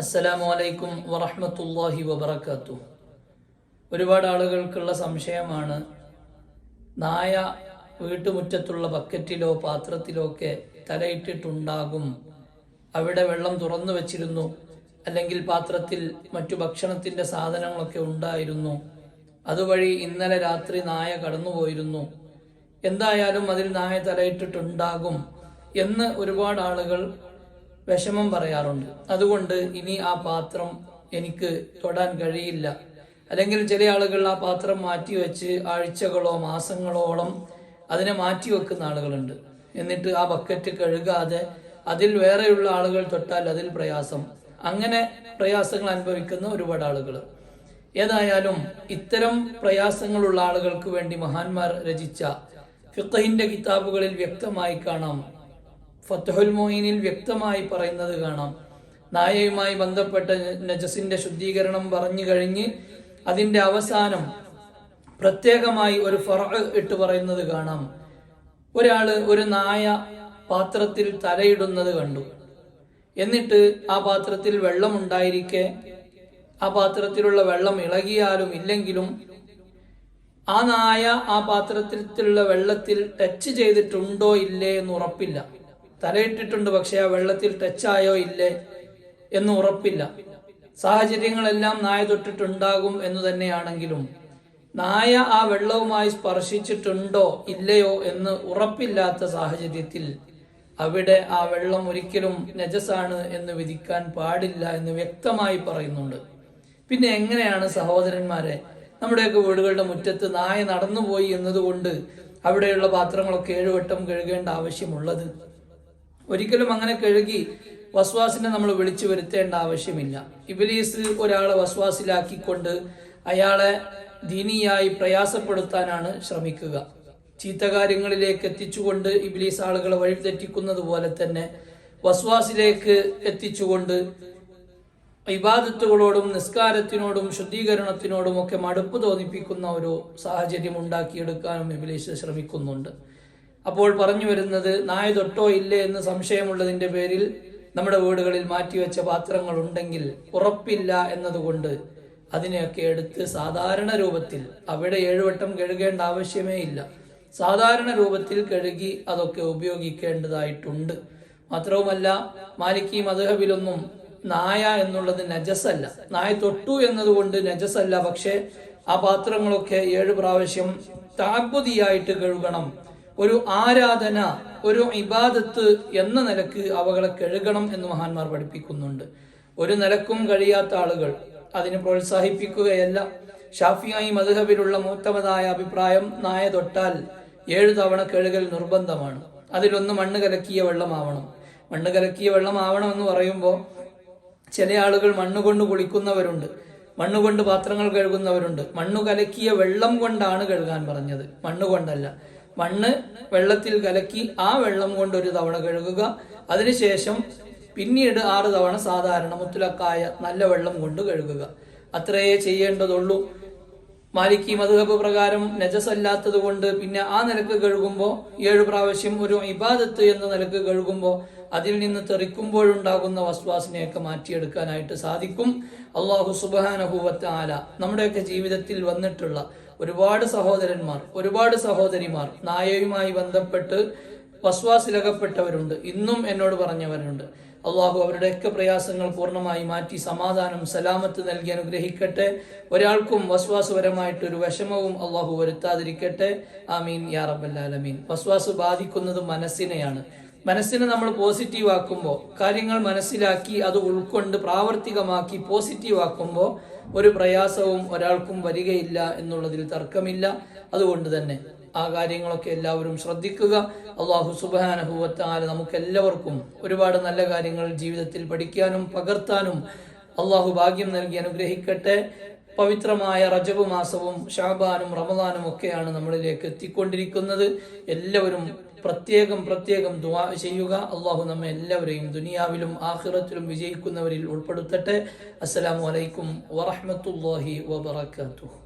അസ്സലാമു അലൈക്കും വറഹ്മത്തുള്ളാഹി വബറകാത്തു. ഒരുപാട് ആളുകൾക്കുള്ള സംശയമാണ് നായ വീട്ടുമുറ്റത്തുള്ള ബക്കറ്റിലോ പാത്രത്തിലോ ഒക്കെ തലയിട്ടിട്ടുണ്ടാകും. അവിടെ വെള്ളം തുറന്നു വച്ചിരുന്നു അല്ലെങ്കിൽ പാത്രത്തിൽ മറ്റു ഭക്ഷണത്തിന്റെ സാധനങ്ങളൊക്കെ ഉണ്ടായിരുന്നു. അതുവഴി ഇന്നലെ രാത്രി നായ കടന്നുപോയിരുന്നു. എന്തായാലും അതിൽ നായ തലയിട്ടിട്ടുണ്ടാകും എന്ന് ഒരുപാട് ആളുകൾ വിഷമം പറയാറുണ്ട്. അതുകൊണ്ട് ഇനി ആ പാത്രം എനിക്ക് തൊടാൻ കഴിയില്ല. അല്ലെങ്കിൽ ചില ആളുകൾ ആ പാത്രം മാറ്റി വെച്ച് ആഴ്ചകളോ മാസങ്ങളോളം അതിനെ മാറ്റി വെക്കുന്ന ആളുകളുണ്ട്. എന്നിട്ട് ആ ബക്കറ്റ് കഴുകാതെ അതിൽ വേറെയുള്ള ആളുകൾ തൊട്ടാൽ അതിൽ പ്രയാസം. അങ്ങനെ പ്രയാസങ്ങൾ അനുഭവിക്കുന്ന ഒരുപാട് ആളുകൾ ഏതായാലും ഇത്തരം പ്രയാസങ്ങളുള്ള ആളുകൾക്ക് വേണ്ടി മഹാന്മാർ രചിച്ച ഫിഖഹിന്റെ കിതാബുകളിൽ വ്യക്തമായി കാണാം. ഫത്തഹുൽ മൊയ്നിൽ വ്യക്തമായി പറയുന്നത് കാണാം. നായയുമായി ബന്ധപ്പെട്ട നജസിന്റെ ശുദ്ധീകരണം പറഞ്ഞു കഴിഞ്ഞ് അതിന്റെ അവസാനം പ്രത്യേകമായി ഒരു ഫറ ഇട്ട് പറയുന്നത് കാണാം. ഒരാൾ ഒരു നായ പാത്രത്തിൽ തലയിടുന്നത് കണ്ടു. എന്നിട്ട് ആ പാത്രത്തിൽ വെള്ളം ഉണ്ടായിരിക്കെ ആ പാത്രത്തിലുള്ള വെള്ളം ഇളകിയാലും ഇല്ലെങ്കിലും ആ നായ ആ പാത്രത്തിലുള്ള വെള്ളത്തിൽ ടച്ച് ചെയ്തിട്ടുണ്ടോ ഇല്ലേ എന്ന് ഉറപ്പില്ല. തലയിട്ടിട്ടുണ്ട് പക്ഷെ ആ വെള്ളത്തിൽ ടച്ചായോ ഇല്ലേ എന്ന് ഉറപ്പില്ല. സാഹചര്യങ്ങളെല്ലാം നായ തൊട്ടിട്ടുണ്ടാകും എന്ന് തന്നെയാണെങ്കിലും നായ ആ വെള്ളവുമായി സ്പർശിച്ചിട്ടുണ്ടോ ഇല്ലയോ എന്ന് ഉറപ്പില്ലാത്ത സാഹചര്യത്തിൽ അവിടെ ആ വെള്ളം ഒരിക്കലും നജസാണ് എന്ന് വിധിക്കാൻ പാടില്ല എന്ന് വ്യക്തമായി പറയുന്നുണ്ട്. പിന്നെ എങ്ങനെയാണ് സഹോദരന്മാരെ? നമ്മുടെയൊക്കെ വീടുകളുടെ മുറ്റത്ത് നായ നടന്നുപോയി എന്നതുകൊണ്ട് അവിടെയുള്ള പാത്രങ്ങളൊക്കെ ഏഴുവട്ടം കഴുകേണ്ട ആവശ്യമുള്ളത്. ഒരിക്കലും അങ്ങനെ കഴുകി വസ്വാസിനെ നമ്മൾ വിളിച്ചു വരുത്തേണ്ട ആവശ്യമില്ല. ഇബിലീസ് ഒരാളെ വസ്വാസിലാക്കിക്കൊണ്ട് അയാളെ ദീനിയായി പ്രയാസപ്പെടുത്താനാണ് ശ്രമിക്കുക. ചീത്ത കാര്യങ്ങളിലേക്ക് എത്തിച്ചുകൊണ്ട് ഇബിലീസ് ആളുകളെ വഴിതെറ്റിക്കുന്നത് പോലെ തന്നെ വസ്വാസിലേക്ക് എത്തിച്ചുകൊണ്ട് ഇബാദത്തുകളോടും നിസ്കാരത്തിനോടും ശുദ്ധീകരണത്തിനോടും ഒക്കെ മടുപ്പ് തോന്നിപ്പിക്കുന്ന ഒരു സാഹചര്യം ഉണ്ടാക്കിയെടുക്കാനും ഇബിലീസ് ശ്രമിക്കുന്നുണ്ട്. അപ്പോൾ പറഞ്ഞു വരുന്നത് നായ തൊട്ടോ ഇല്ലേ എന്ന് സംശയമുള്ളതിന്റെ പേരിൽ നമ്മുടെ വീടുകളിൽ മാറ്റിവെച്ച പാത്രങ്ങൾ ഉണ്ടെങ്കിൽ ഉറപ്പില്ല എന്നതുകൊണ്ട് അതിനെയൊക്കെ എടുത്ത് സാധാരണ രൂപത്തിൽ അവിടെ ഏഴുവട്ടം കഴുകേണ്ട ആവശ്യമേ ഇല്ല. സാധാരണ രൂപത്തിൽ കഴുകി അതൊക്കെ ഉപയോഗിക്കേണ്ടതായിട്ടുണ്ട്. മാത്രവുമല്ല മാലിക്കി മധുഹബിലൊന്നും നായ എന്നുള്ളത് നജസല്ല നായ തൊട്ടു എന്നതുകൊണ്ട് നജസല്ല പക്ഷേ ആ പാത്രങ്ങളൊക്കെ ഏഴ് പ്രാവശ്യം താബുതിയായിട്ട് കഴുകണം ഒരു ആരാധന ഒരു ഇബാദത്ത് എന്ന നിലയ്ക്ക് അവകളെ കഴുകണം എന്ന് മഹാന്മാർ പഠിപ്പിക്കുന്നുണ്ട്. ഒരു നിലക്കും കഴിയാത്ത ആളുകൾ അതിനെ പ്രോത്സാഹിപ്പിക്കുകയല്ല. ഷാഫിയായി മധുഹബിലുള്ള മൂത്തമതായ അഭിപ്രായം നായ തൊട്ടാൽ ഏഴു തവണ കഴുകൽ നിർബന്ധമാണ്. അതിലൊന്ന് മണ്ണ് കലക്കിയ വെള്ളമാവണം. മണ്ണ് കലക്കിയ വെള്ളമാവണം എന്ന് പറയുമ്പോൾ ചില ആളുകൾ മണ്ണ് കൊണ്ട് കുളിക്കുന്നവരുണ്ട്. മണ്ണ് കൊണ്ട് പാത്രങ്ങൾ കഴുകുന്നവരുണ്ട്. മണ്ണ് കലക്കിയ വെള്ളം കൊണ്ടാണ് കഴുകാൻ പറഞ്ഞത്. മണ്ണ് കൊണ്ടല്ല. മണ്ണ് വെള്ളത്തിൽ കലക്കി ആ വെള്ളം കൊണ്ട് ഒരു തവണ കഴുകുക. അതിനുശേഷം പിന്നീട് ആറ് തവണ സാധാരണ മുത്തുലക്കായ നല്ല വെള്ളം കൊണ്ട് കഴുകുക. അത്രയേ ചെയ്യേണ്ടതുള്ളൂ. മാലിക്കി മധുഹബ് പ്രകാരം നജസല്ലാത്തത് കൊണ്ട് പിന്നെ ആ നിലയ്ക്ക് കഴുകുമ്പോൾ ഏഴ് പ്രാവശ്യം ഒരു ഇബാദത്ത് എന്ന നിലയ്ക്ക് കഴുകുമ്പോൾ അതിൽ നിന്ന് തെറിക്കുമ്പോഴുണ്ടാകുന്ന വസ്വാസിനെയൊക്കെ മാറ്റിയെടുക്കാനായിട്ട് സാധിക്കും. അള്ളാഹു സുബാനഹുവത്ത് ആല നമ്മുടെയൊക്കെ ജീവിതത്തിൽ വന്നിട്ടുള്ള ഒരുപാട് സഹോദരന്മാർ ഒരുപാട് സഹോദരിമാർ നായയുമായി ബന്ധപ്പെട്ട് വസ്വാസിലകപ്പെട്ടവരുണ്ട്. ഇന്നും എന്നോട് പറഞ്ഞവരുണ്ട്. അള്ളാഹു അവരുടെയൊക്കെ പ്രയാസങ്ങൾ പൂർണമായി മാറ്റി സമാധാനം സലാമത്ത് നൽകി അനുഗ്രഹിക്കട്ടെ. ഒരാൾക്കും വസ്വാസുപരമായിട്ട് ഒരു വിഷമവും അള്ളാഹു വരുത്താതിരിക്കട്ടെ. ആമീൻ. യാ റബ്ബല്ലാലമീൻ വസ്വാസ് ബാധിക്കുന്നത് മനസ്സിനെയാണ്. മനസ്സിനെ നമ്മൾ പോസിറ്റീവ് ആക്കുമ്പോൾ കാര്യങ്ങൾ മനസ്സിലാക്കി അത് ഉൾക്കൊണ്ട് പ്രാവർത്തികമാക്കി പോസിറ്റീവ് ആക്കുമ്പോൾ ഒരു പ്രയാസവും ഒരാൾക്കും വരികയില്ല എന്നുള്ളതിൽ തർക്കമില്ല. അതുകൊണ്ട് തന്നെ ആ കാര്യങ്ങളൊക്കെ എല്ലാവരും ശ്രദ്ധിക്കുക. അള്ളാഹു സുബാനഹുവത്താല നമുക്ക് എല്ലാവർക്കും ഒരുപാട് നല്ല കാര്യങ്ങൾ ജീവിതത്തിൽ പഠിക്കാനും പകർത്താനും അള്ളാഹു ഭാഗ്യം നൽകി അനുഗ്രഹിക്കട്ടെ. പവിത്രമായ റജബ് മാസവും ഷാബാനും റമദാനും ഒക്കെയാണ് നമ്മളിലേക്ക് എത്തിക്കൊണ്ടിരിക്കുന്നത്. എല്ലാവരും പ്രത്യേകം പ്രത്യേകം ദുവാ ചെയ്യുക. അള്ളാഹു നമ്മെ എല്ലാവരെയും ദുനിയാവിലും ആഖിറത്തിലും വിജയിക്കുന്നവരിൽ ഉൾപ്പെടുത്തട്ടെ. അസ്സലാമു അലൈക്കും വറഹ്മത്തുള്ളാഹി വബറകാതുഹു.